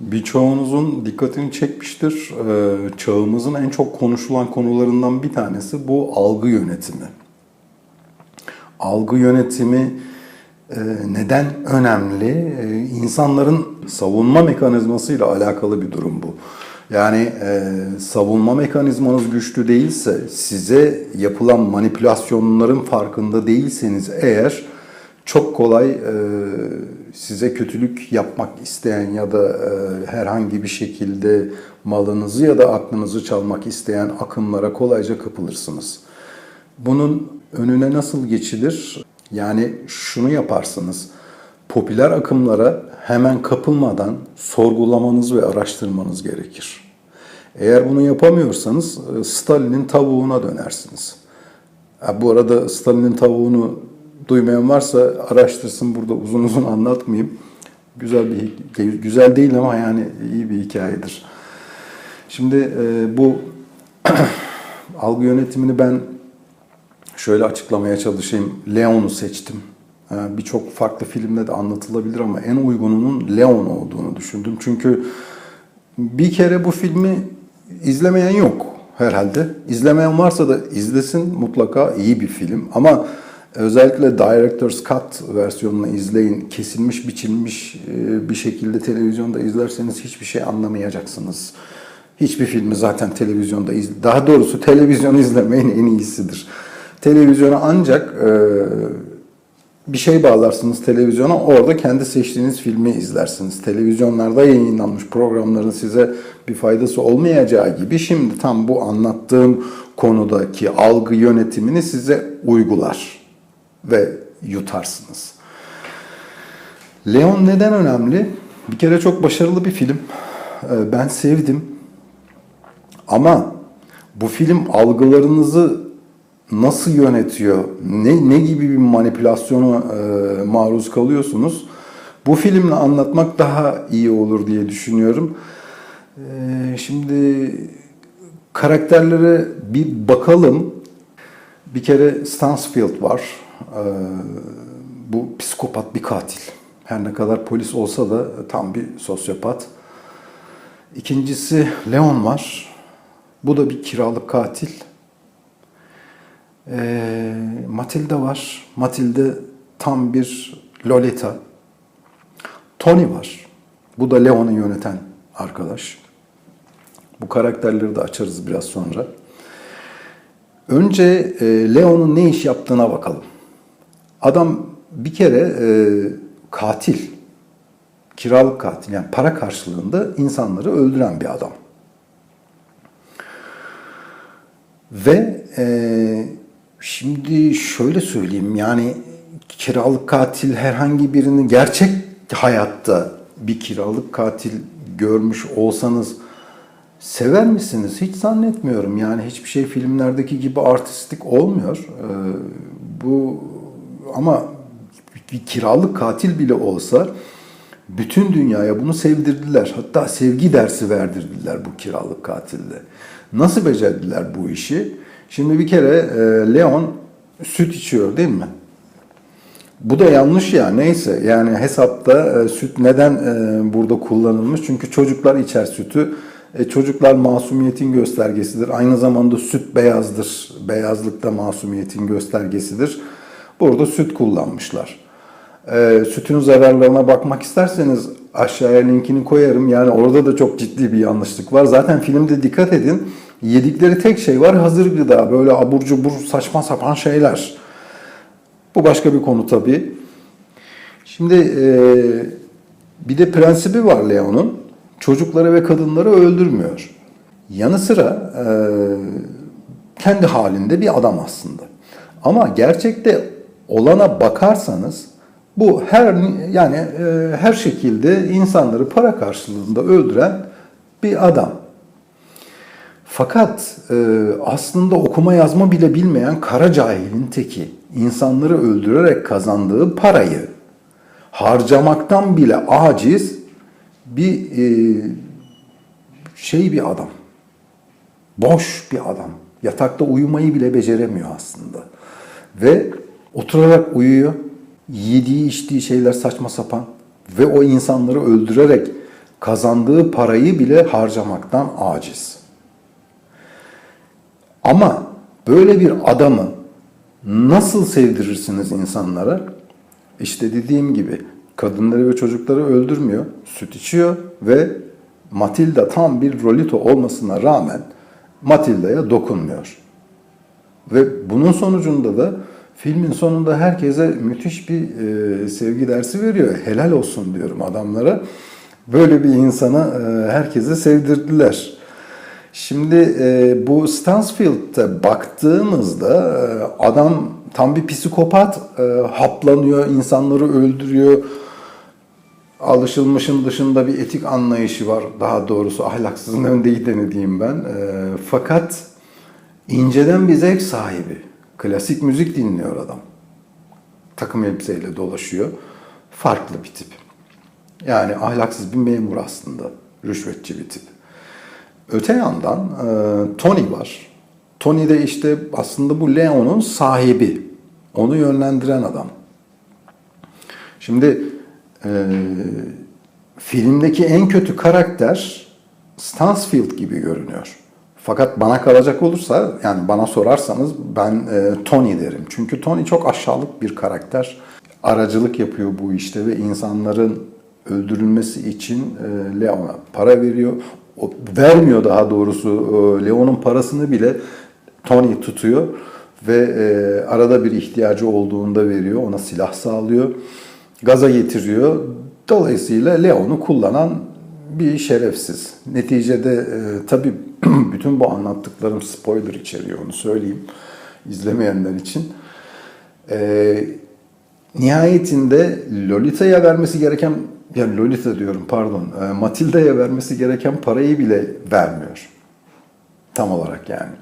Birçoğunuzun dikkatini çekmiştir. Ee, Çağımızın en çok konuşulan konularından bir tanesi bu algı yönetimi. Algı yönetimi e, neden önemli? E, İnsanların savunma mekanizmasıyla alakalı bir durum bu. Yani e, savunma mekanizmanız güçlü değilse, size yapılan manipülasyonların farkında değilseniz eğer çok kolay e, size kötülük yapmak isteyen ya da e, herhangi bir şekilde malınızı ya da aklınızı çalmak isteyen akımlara kolayca kapılırsınız. Bunun önüne nasıl geçilir? Yani şunu yaparsınız. Popüler akımlara hemen kapılmadan sorgulamanız ve araştırmanız gerekir. Eğer bunu yapamıyorsanız e, Stalin'in tavuğuna dönersiniz. Bu arada Stalin'in tavuğunu duymayan varsa araştırsın burada uzun uzun anlatmayayım. Güzel bir güzel değil ama yani iyi bir hikayedir. Şimdi e, bu algı yönetimini ben şöyle açıklamaya çalışayım. Leon'u seçtim. Ee, Birçok farklı filmde de anlatılabilir ama en uygununun Leon olduğunu düşündüm. Çünkü bir kere bu filmi izlemeyen yok herhalde. İzlemeyen varsa da izlesin mutlaka iyi bir film. Ama özellikle Director's Cut versiyonunu izleyin. Kesilmiş, biçilmiş e, bir şekilde televizyonda izlerseniz hiçbir şey anlamayacaksınız. Hiçbir filmi zaten televizyonda iz daha doğrusu televizyon izlemeyin en iyisidir. Televizyona ancak e, bir şey bağlarsınız televizyona, orada kendi seçtiğiniz filmi izlersiniz. Televizyonlarda yayınlanmış programların size bir faydası olmayacağı gibi şimdi tam bu anlattığım konudaki algı yönetimini size uygular ve yutarsınız. Leon neden önemli? Bir kere çok başarılı bir film. Ee, Ben sevdim. Ama bu film algılarınızı nasıl yönetiyor, ne, ne gibi bir manipülasyona e, maruz kalıyorsunuz? Bu filmle anlatmak daha iyi olur diye düşünüyorum. E, şimdi karakterlere bir bakalım. Bir kere Stansfield var. E, bu psikopat bir katil. Her ne kadar polis olsa da tam bir sosyopat. İkincisi Leon var. Bu da bir kiralık katil. Ee, Matilda var. Matilda tam bir Lolita. Tony var. Bu da Leon'u yöneten arkadaş. Bu karakterleri de açarız biraz sonra. Önce e, Leon'un ne iş yaptığına bakalım. Adam bir kere e, katil. Kiralık katil. Yani para karşılığında insanları öldüren bir adam. Ve e, şimdi şöyle söyleyeyim yani kiralık katil herhangi birini gerçek hayatta bir kiralık katil görmüş olsanız sever misiniz? Hiç zannetmiyorum. Yani hiçbir şey filmlerdeki gibi artistik olmuyor. E, bu ama bir kiralık katil bile olsa bütün dünyaya bunu sevdirdiler. Hatta sevgi dersi verdirdiler bu kiralık katilde. Nasıl becerdiler bu işi? Şimdi bir kere e, Leon süt içiyor değil mi? Bu da yanlış ya neyse yani hesapta e, süt neden e, burada kullanılmış? Çünkü çocuklar içer sütü. E, çocuklar masumiyetin göstergesidir. Aynı zamanda süt beyazdır. Beyazlık da masumiyetin göstergesidir. Burada süt kullanmışlar. E, sütün zararlarına bakmak isterseniz aşağıya linkini koyarım. Yani orada da çok ciddi bir yanlışlık var. Zaten filmde dikkat edin. Yedikleri tek şey var hazır gıda. Böyle abur cubur saçma sapan şeyler. Bu başka bir konu tabii. Şimdi e, bir de prensibi var Leon'un. Çocukları ve kadınları öldürmüyor. Yanı sıra e, kendi halinde bir adam aslında. Ama gerçekte olana bakarsanız bu her yani e, her şekilde insanları para karşılığında öldüren bir adam. Fakat e, aslında okuma yazma bile bilmeyen kara cahilin teki insanları öldürerek kazandığı parayı harcamaktan bile aciz bir e, şey bir adam. Boş bir adam. Yatakta uyumayı bile beceremiyor aslında. Ve oturarak uyuyor. Yediği içtiği şeyler saçma sapan. Ve o insanları öldürerek kazandığı parayı bile harcamaktan aciz. Ama böyle bir adamı nasıl sevdirirsiniz insanlara? İşte dediğim gibi kadınları ve çocukları öldürmüyor, süt içiyor ve Matilda tam bir Rolito olmasına rağmen Matilda'ya dokunmuyor. Ve bunun sonucunda da filmin sonunda herkese müthiş bir e, sevgi dersi veriyor. Helal olsun diyorum adamlara. Böyle bir insana e, herkese sevdirdiler. Şimdi e, bu Stansfield'e baktığımızda e, adam tam bir psikopat, e, haplanıyor, insanları öldürüyor. Alışılmışın dışında bir etik anlayışı var. Daha doğrusu ahlaksızın önde gideni diyeyim ben. E, fakat inceden bir zevk sahibi. Klasik müzik dinliyor adam. Takım elbiseyle dolaşıyor. Farklı bir tip. Yani ahlaksız bir memur aslında. Rüşvetçi bir tip. Öte yandan e, Tony var. Tony de işte aslında bu Leon'un sahibi. Onu yönlendiren adam. Şimdi e, filmdeki en kötü karakter Stansfield gibi görünüyor. Fakat bana kalacak olursa yani bana sorarsanız ben e, Tony derim. Çünkü Tony çok aşağılık bir karakter. Aracılık yapıyor bu işte ve insanların öldürülmesi için e, Leon'a para veriyor. O, vermiyor daha doğrusu e, Leon'un parasını bile Tony tutuyor ve e, arada bir ihtiyacı olduğunda veriyor. Ona silah sağlıyor. Gaza getiriyor. Dolayısıyla Leon'u kullanan bir şerefsiz. Neticede e, tabii bütün bu anlattıklarım spoiler içeriyor onu söyleyeyim izlemeyenler için. E, nihayetinde Lolita'ya vermesi gereken ya Lolita diyorum pardon e, Matilda'ya vermesi gereken parayı bile vermiyor. Tam olarak yani.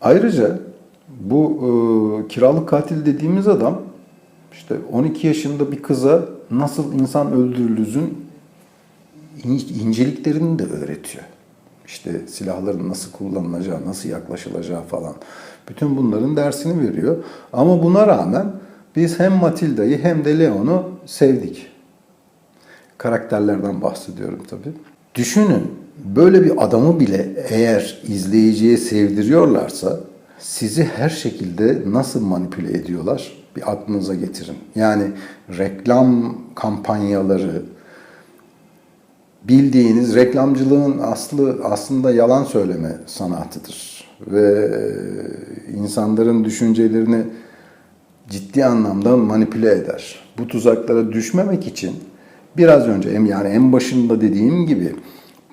Ayrıca bu e, kiralık katil dediğimiz adam işte 12 yaşında bir kıza nasıl insan öldürülüzün inceliklerini de öğretiyor. İşte silahların nasıl kullanılacağı, nasıl yaklaşılacağı falan. Bütün bunların dersini veriyor. Ama buna rağmen biz hem Matilda'yı hem de Leon'u sevdik. Karakterlerden bahsediyorum tabii. Düşünün böyle bir adamı bile eğer izleyiciye sevdiriyorlarsa sizi her şekilde nasıl manipüle ediyorlar bir aklınıza getirin. Yani reklam kampanyaları, bildiğiniz reklamcılığın aslı aslında yalan söyleme sanatıdır ve insanların düşüncelerini ciddi anlamda manipüle eder. Bu tuzaklara düşmemek için biraz önce yani en başında dediğim gibi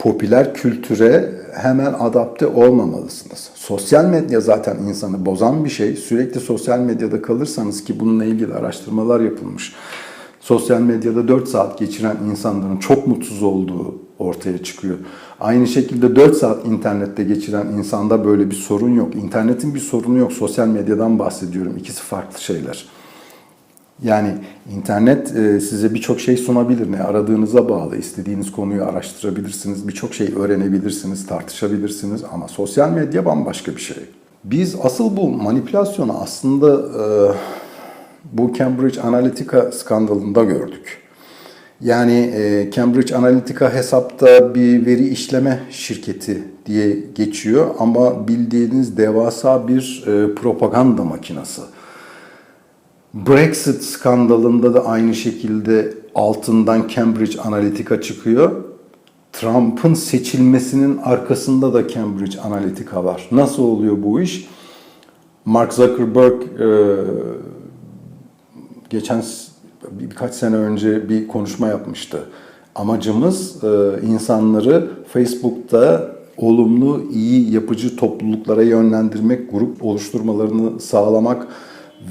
popüler kültüre hemen adapte olmamalısınız. Sosyal medya zaten insanı bozan bir şey. Sürekli sosyal medyada kalırsanız ki bununla ilgili araştırmalar yapılmış sosyal medyada 4 saat geçiren insanların çok mutsuz olduğu ortaya çıkıyor. Aynı şekilde 4 saat internette geçiren insanda böyle bir sorun yok. İnternetin bir sorunu yok. Sosyal medyadan bahsediyorum. İkisi farklı şeyler. Yani internet e, size birçok şey sunabilir. Ne aradığınıza bağlı. İstediğiniz konuyu araştırabilirsiniz. Birçok şey öğrenebilirsiniz, tartışabilirsiniz. Ama sosyal medya bambaşka bir şey. Biz asıl bu manipülasyonu aslında e, bu Cambridge Analytica skandalında gördük. Yani e, Cambridge Analytica hesapta bir veri işleme şirketi diye geçiyor ama bildiğiniz devasa bir propaganda makinası. Brexit skandalında da aynı şekilde altından Cambridge Analytica çıkıyor. Trump'ın seçilmesinin arkasında da Cambridge Analytica var. Nasıl oluyor bu iş? Mark Zuckerberg e, geçen birkaç sene önce bir konuşma yapmıştı. Amacımız e, insanları Facebook'ta olumlu, iyi, yapıcı topluluklara yönlendirmek, grup oluşturmalarını sağlamak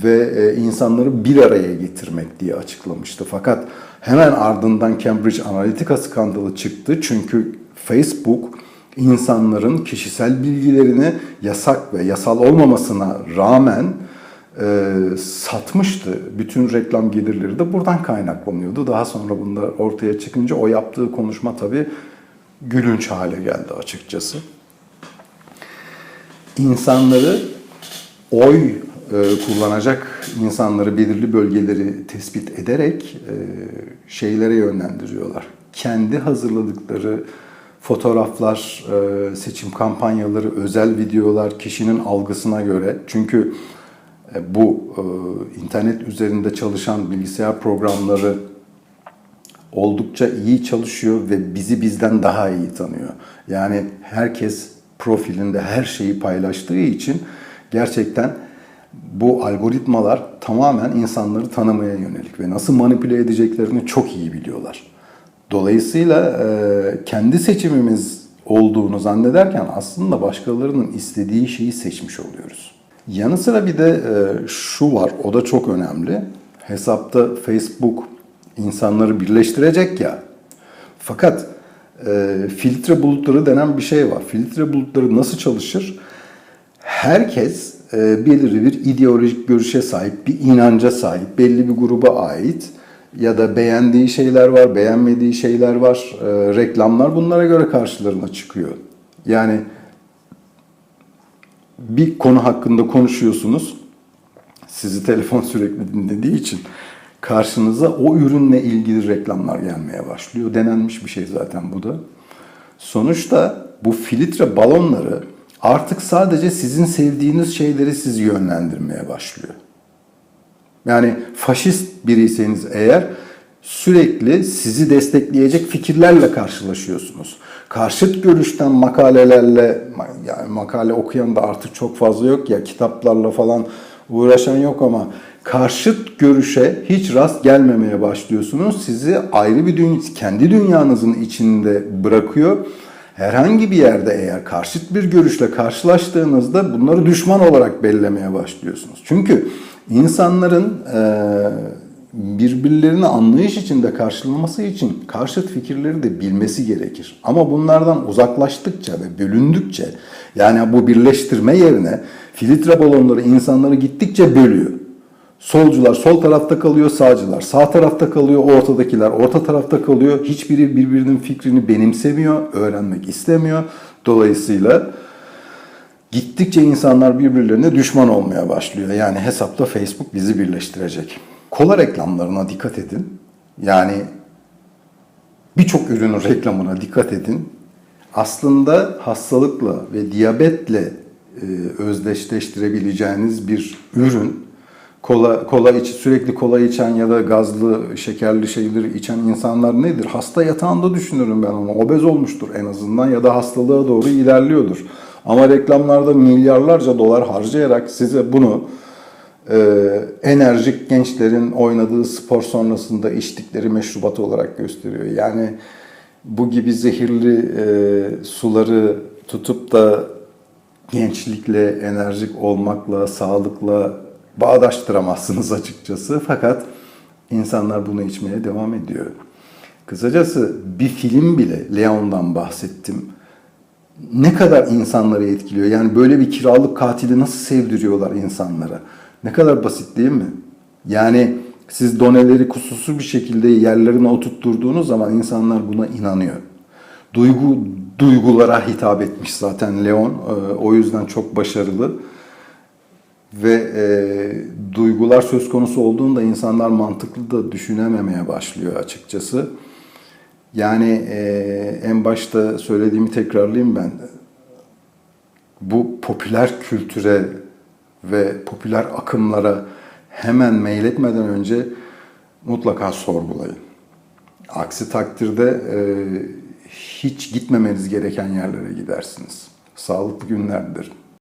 ve e, insanları bir araya getirmek diye açıklamıştı. Fakat hemen ardından Cambridge Analytica skandalı çıktı. Çünkü Facebook insanların kişisel bilgilerini yasak ve yasal olmamasına rağmen e, satmıştı. Bütün reklam gelirleri de buradan kaynaklanıyordu. Daha sonra bunlar ortaya çıkınca o yaptığı konuşma tabii gülünç hale geldi açıkçası. İnsanları oy kullanacak insanları belirli bölgeleri tespit ederek e, şeylere yönlendiriyorlar. kendi hazırladıkları fotoğraflar, e, seçim kampanyaları, özel videolar kişinin algısına göre. Çünkü e, bu e, internet üzerinde çalışan bilgisayar programları oldukça iyi çalışıyor ve bizi bizden daha iyi tanıyor. Yani herkes profilinde her şeyi paylaştığı için gerçekten bu algoritmalar tamamen insanları tanımaya yönelik ve nasıl manipüle edeceklerini çok iyi biliyorlar. Dolayısıyla e, kendi seçimimiz olduğunu zannederken aslında başkalarının istediği şeyi seçmiş oluyoruz. Yanı sıra bir de e, şu var, o da çok önemli. Hesapta Facebook insanları birleştirecek ya. Fakat e, filtre bulutları denen bir şey var. Filtre bulutları nasıl çalışır? Herkes belirli bir ideolojik görüşe sahip, bir inanca sahip, belli bir gruba ait ya da beğendiği şeyler var, beğenmediği şeyler var, e, reklamlar bunlara göre karşılarına çıkıyor. Yani bir konu hakkında konuşuyorsunuz, sizi telefon sürekli dinlediği için karşınıza o ürünle ilgili reklamlar gelmeye başlıyor. Denenmiş bir şey zaten bu da. Sonuçta bu filtre balonları artık sadece sizin sevdiğiniz şeyleri sizi yönlendirmeye başlıyor. Yani faşist biriyseniz eğer sürekli sizi destekleyecek fikirlerle karşılaşıyorsunuz. Karşıt görüşten makalelerle, yani makale okuyan da artık çok fazla yok ya, kitaplarla falan uğraşan yok ama karşıt görüşe hiç rast gelmemeye başlıyorsunuz. Sizi ayrı bir dünya, kendi dünyanızın içinde bırakıyor. Herhangi bir yerde eğer karşıt bir görüşle karşılaştığınızda bunları düşman olarak bellemeye başlıyorsunuz. Çünkü insanların birbirlerini anlayış içinde karşılaması için karşıt fikirleri de bilmesi gerekir. Ama bunlardan uzaklaştıkça ve bölündükçe yani bu birleştirme yerine filtre balonları insanları gittikçe bölüyor. Solcular sol tarafta kalıyor, sağcılar sağ tarafta kalıyor, ortadakiler orta tarafta kalıyor. Hiçbiri birbirinin fikrini benimsemiyor, öğrenmek istemiyor. Dolayısıyla gittikçe insanlar birbirlerine düşman olmaya başlıyor. Yani hesapta Facebook bizi birleştirecek. Kola reklamlarına dikkat edin. Yani birçok ürünün reklamına dikkat edin. Aslında hastalıkla ve diyabetle e, özdeşleştirebileceğiniz bir ürün kola kola içi sürekli kola içen ya da gazlı şekerli şeyleri içen insanlar nedir? Hasta yatağında düşünürüm ben onu. Obez olmuştur en azından ya da hastalığa doğru ilerliyordur. Ama reklamlarda milyarlarca dolar harcayarak size bunu e, enerjik gençlerin oynadığı spor sonrasında içtikleri meşrubat olarak gösteriyor. Yani bu gibi zehirli e, suları tutup da gençlikle, enerjik olmakla, sağlıkla bağdaştıramazsınız açıkçası. Fakat insanlar bunu içmeye devam ediyor. Kısacası bir film bile Leon'dan bahsettim. Ne kadar insanları etkiliyor? Yani böyle bir kiralık katili nasıl sevdiriyorlar insanlara? Ne kadar basit değil mi? Yani siz doneleri kusursuz bir şekilde yerlerine oturtturduğunuz zaman insanlar buna inanıyor. Duygu duygulara hitap etmiş zaten Leon. O yüzden çok başarılı ve e, duygular söz konusu olduğunda insanlar mantıklı da düşünememeye başlıyor açıkçası. Yani e, en başta söylediğimi tekrarlayayım ben. Bu popüler kültüre ve popüler akımlara hemen meyletmeden önce mutlaka sorgulayın. Aksi takdirde e, hiç gitmemeniz gereken yerlere gidersiniz. Sağlıklı günler dilerim.